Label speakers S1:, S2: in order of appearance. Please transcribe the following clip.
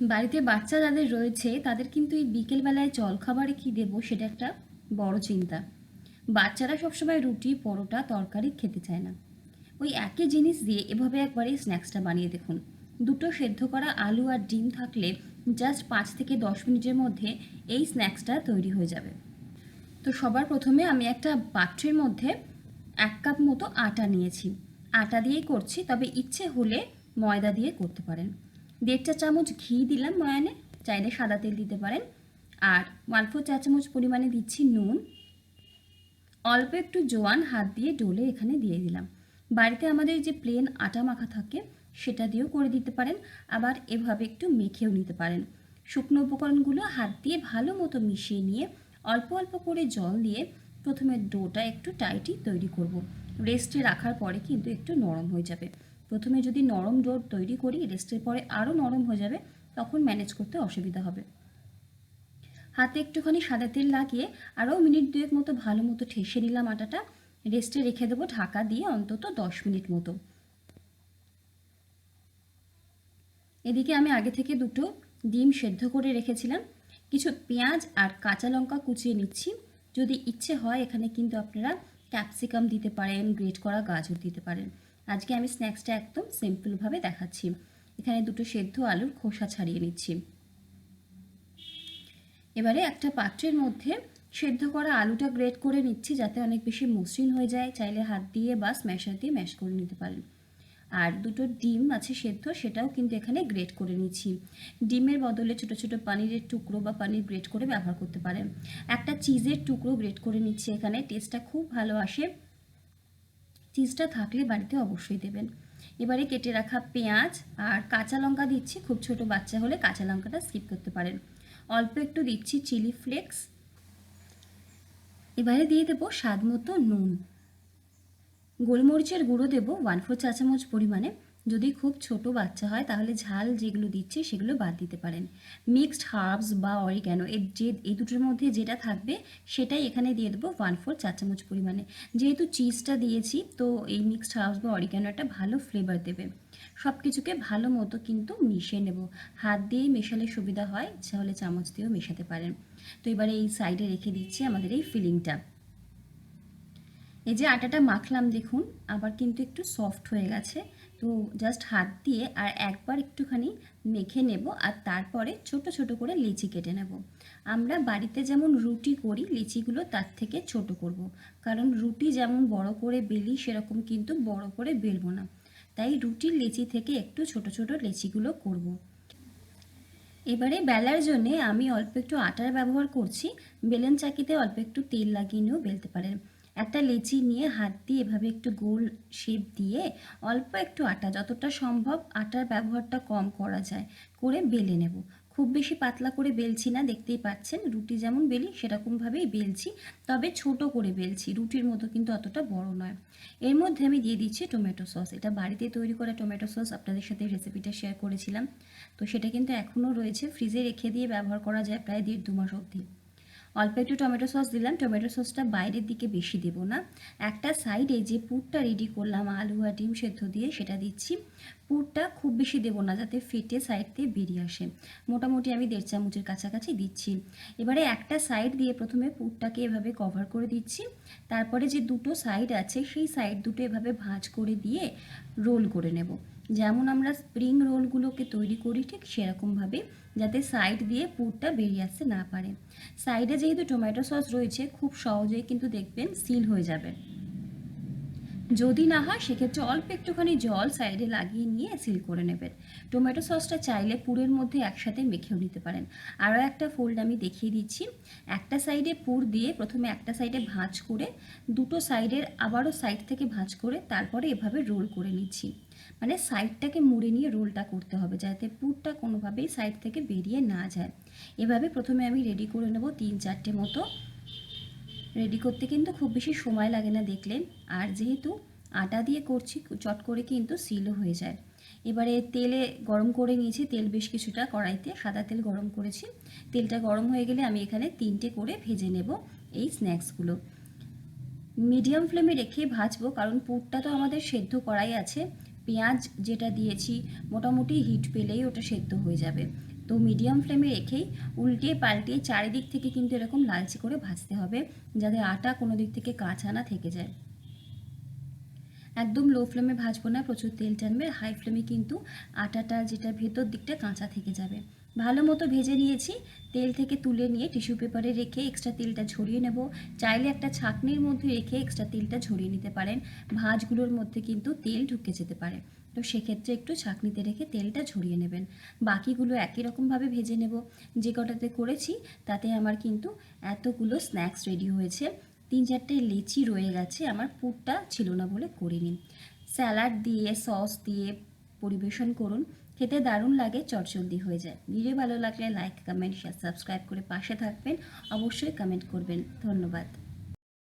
S1: বাড়িতে বাচ্চা যাদের রয়েছে, তাদের কিন্তু এই বিকেলবেলায় জলখাবারে কী দেবো সেটা একটা বড় চিন্তা। বাচ্চারা সবসময় রুটি, পরোটা, তরকারি খেতে চায় না। ওই একই জিনিস দিয়ে এভাবে একবার এই স্ন্যাক্সটা বানিয়ে দেখুন। দুটো সেদ্ধ করা আলু আর ডিম থাকলে জাস্ট পাঁচ থেকে দশ মিনিটের মধ্যে এই স্ন্যাক্সটা তৈরি হয়ে যাবে। তো সবার প্রথমে আমি একটা পাত্রের মধ্যে এক কাপ মতো আটা নিয়েছি। আটা দিয়েই করছি, তবে ইচ্ছে হলে ময়দা দিয়ে করতে পারেন। দেড় চা চামচ ঘি দিলাম ময়ানে, চাইলে সাদা তেল দিতে পারেন। আর ওয়ান ফোর চা চামচ পরিমাণে দিচ্ছি নুন। অল্প একটু জোয়ান হাত দিয়ে ডলে এখানে দিয়ে দিলাম। বাড়িতে আমাদের যে প্লেন আটা মাখা থাকে, সেটা দিয়েও করে দিতে পারেন। আবার এভাবে একটু মেখেও নিতে পারেন। শুকনো উপকরণগুলো হাত দিয়ে ভালো মতো মিশিয়ে নিয়ে অল্প অল্প করে জল দিয়ে প্রথমে ডোটা একটু টাইটই তৈরি করব। রেস্টে রাখার পরে কিন্তু একটু নরম হয়ে যাবে। প্রথমে যদি নরম ডোর তৈরি করি, রেস্টের পরে আরও নরম হয়ে যাবে, তখন ম্যানেজ করতে অসুবিধা হবে। হাতে একটুখানি সাদা তেল লাগিয়ে আরও মিনিট দুয়েক মতো ভালো মতো ঠেসে নিলাম আটাটা, রেস্টে রেখে দেবো ঢাকা দিয়ে অন্তত দশ মিনিট মতো। এদিকে আমি আগে থেকে দুটো ডিম সেদ্ধ করে রেখেছিলাম। কিছু পেঁয়াজ আর কাঁচা লঙ্কা কুচিয়ে নিচ্ছি। যদি ইচ্ছে হয়, এখানে কিন্তু আপনারা ক্যাপসিকাম দিতে পারেন, গ্রেট করা গাজর দিতে পারেন। আজকে আমি স্ন্যাক্সটা একদম সিম্পলভাবে দেখাচ্ছি। এখানে দুটো সেদ্ধ আলুর খোসা ছাড়িয়ে নিচ্ছি। এবারে একটা পাত্রের মধ্যে সেদ্ধ করা আলুটা গ্রেট করে নিচ্ছি যাতে অনেক বেশি মসৃণ হয়ে যায়। চাইলে হাত দিয়ে বা স্ম্যাশার দিয়ে ম্যাশ করে নিতে পারেন। আর দুটো ডিম আছে সেদ্ধ, সেটাও কিন্তু এখানে গ্রেট করে নিচ্ছি। ডিমের বদলে ছোট ছোট পানিরের টুকরো বা পানির গ্রেট করে ব্যবহার করতে পারেন। একটা চিজের টুকরো গ্রেট করে নিচ্ছি এখানে, টেস্টটা খুব ভালো আসে। চিজটা থাকলে বাড়িতে অবশ্যই দেবেন। এবারে কেটে রাখা পেঁয়াজ আর কাঁচা লঙ্কা দিচ্ছি, খুব ছোট বাচ্চা হলে কাঁচা লঙ্কাটা স্কিপ করতে পারেন। অল্প একটু দিচ্ছি চিলি ফ্লেক্স এবারে দিয়ে দেবো স্বাদ মতো নুন। গোলমরিচের গুঁড়ো দেবো ওয়ান ফোর চা চামচ পরিমাণে। যদি খুব ছোট বাচ্চা হয়, তাহলে ঝাল যেগুলো দিচ্ছে সেগুলো বাদ দিতে পারেন। মিক্সড হার্বস বা অরিগ্যানো এর যে, এই দুটোর মধ্যে যেটা থাকবে, সেটাই এখানে দিয়ে দেবো ওয়ান ফোর চা চামচ পরিমাণে। যেহেতু চিজটা দিয়েছি, তো এই মিক্সড হার্বস বা অরিগ্যানো একটা ভালো ফ্লেভার দেবে। সব কিছুকে ভালো মতো কিন্তু মিশিয়ে নেব। হাত দিয়েই মেশালে সুবিধা হয়, তাহলে চামচ দিয়েও মেশাতে পারেন। তো এবারে এই সাইডে রেখে দিচ্ছি আমাদের এই ফিলিংটা এই যে আটাটা মাখলাম দেখুন, আবার কিন্তু একটু সফট হয়ে গেছে। তো জাস্ট হাত দিয়ে আর একবার একটুখানি মেখে নেব আর তারপরে ছোট ছোট করে লিচি কেটে নেব আমরা বাড়িতে যেমন রুটি করি, লিচিগুলো তার থেকে ছোট করব। কারণ রুটি যেমন বড় করে বেলি, সেরকম কিন্তু বড় করে বেলবো না তাই রুটির লিচি থেকে একটু ছোট ছোট লিচিগুলো করব। এবারে বেলার জন্যে আমি অল্প একটু আটার ব্যবহার করছি বেলেন চাকিতে অল্প একটু তেল লাগিয়ে নিয়েও বেলতে পারেন একটা লেচি নিয়ে হাত দিয়ে এভাবে একটু গোল শেপ দিয়ে অল্প একটু আটা, যতটা সম্ভব আটার ব্যবহারটা কম করা যায়, করে বেলে নেব। খুব বেশি পাতলা করে বেলছি না, দেখতেই পাচ্ছেন রুটি যেমন বেলি, সেরকমভাবেই বেলছি, তবে ছোট করে বেলছি, রুটির মতো কিন্তু অতটা বড় নয়। এর মধ্যে আমি দিয়ে দিচ্ছি টমেটো সস, এটা বাড়িতে তৈরি করা টমেটো সস, আপনাদের সাথে রেসিপিটা শেয়ার করেছিলাম। তো সেটা কিন্তু এখনও রয়েছে ফ্রিজে রেখে দিয়ে ব্যবহার করা যায় প্রায় দেড় দু মাস অবধি। অল্প একটু টমেটো সস দিলাম। টমেটো সসটা বাইরের দিকে বেশি দেব না। একটা সাইডে যে পুরটা রেডি করলাম, আলু আর ডিম সেদ্ধ দিয়ে, সেটা দিচ্ছি। পুরটা খুব বেশি দেবো না, যাতে ফেটে সাইড দিয়ে বেরিয়ে আসে। মোটামুটি আমি দেড় চামচের কাছাকাছি দিচ্ছি। এবারে একটা সাইড দিয়ে প্রথমে পুরটাকে এভাবে কভার করে দিচ্ছি। তারপরে যে দুটো সাইড আছে, সেই সাইড দুটো এভাবে ভাঁজ করে দিয়ে রোল করে নেব। যেমন আমরা স্প্রিং রোলগুলোকে তৈরি করি ঠিক সেরকমভাবে যাতে সাইড দিয়ে পুরটা বেরিয়ে আসতে না পারে। সাইডে যেহেতু টমেটো সস রয়েছে, খুব সহজেই কিন্তু দেখবেন সিল হয়ে যাবে। যদি না হয়, সেক্ষেত্রে অল্প একটুখানি জল সাইডে লাগিয়ে নিয়ে সিল করে নেবেন। টমেটো সসটা চাইলে পুরের মধ্যে একসাথে মেখেও নিতে পারেন। আরও একটা ফোল্ড আমি দেখিয়ে দিচ্ছি। একটা সাইডে পুর দিয়ে প্রথমে একটা সাইডে ভাঁজ করে, দুটো সাইডের আবারও সাইড থেকে ভাঁজ করে, তারপরে এভাবে রোল করে নিচ্ছি। মানে সাইডটাকে মুড়ে নিয়ে রোলটা করতে হবে, যাতে পুরটা কোনোভাবেই সাইড থেকে বেরিয়ে না যায়। এভাবে প্রথমে আমি রেডি করে নেব তিন চারটে মতো। রেডি করতে কিন্তু খুব বেশি সময় লাগে না দেখলেন আর যেহেতু আটা দিয়ে করছি, চট করে কিন্তু সিলও হয়ে যায়। এবারে তেলে গরম করে নিয়েছি, তেল বেশ কিছুটা কড়াইতে সাদা তেল গরম করেছি। তেলটা গরম হয়ে গেলে আমি এখানে তিনটে করে ভেজে নেব এই স্ন্যাক্সগুলো। মিডিয়াম ফ্লেমে রেখে ভাজবো, কারণ পুরটা তো আমাদের সেদ্ধ করাই আছে। পেঁয়াজ যেটা দিয়েছি, মোটামুটি হিট পেলেই ওটা সেদ্ধ হয়ে যাবে। তো মিডিয়াম ফ্লেমে রেখেই উল্টে পাল্টে চারিদিক থেকে কিন্তু এরকম লালচে করে ভাজতে হবে, যাতে আটা কোনো দিক থেকে কাঁচা না থেকে যায়। একদম লো ফ্লেমে ভাজবো না, প্রচুর তেল টানবে হাই ফ্লেমে কিন্তু আটাটা যেটা ভেতর দিকটা কাঁচা থেকে যাবে। ভালো মতো ভেজে নিয়েছি, তেল থেকে তুলে নিয়ে টিস্যু পেপারে রেখে এক্সট্রা তেলটা ঝরিয়ে নেব। চাইলে একটা ছাঁকনির মধ্যে রেখে এক্সট্রা তেলটা ঝরিয়ে নিতে পারেন, ভাজগুলোর মধ্যে কিন্তু তেল ঢুকে যেতে পারে। তো সেক্ষেত্রে একটু ছাঁকনিতে রেখে তেলটা ঝরিয়ে নেবেন। বাকিগুলো একই রকমভাবে ভেজে নেব। যে কটাতে করেছি, তাতে আমার কিন্তু এতগুলো স্ন্যাক্স রেডি হয়েছে। তিন চারটে লেচি রয়ে গেছে, আমার পুরটা ছিল না বলে করিনি। স্যালাড দিয়ে, সস দিয়ে পরিবেশন করুন। খেতে দারুণ লাগে, চটজলদি হয়ে যায়। ভিডিও ভালো লাগলে লাইক, কমেন্ট শেয়ার সাবস্ক্রাইব করে পাশে থাকবেন। অবশ্যই কমেন্ট করবেন। ধন্যবাদ।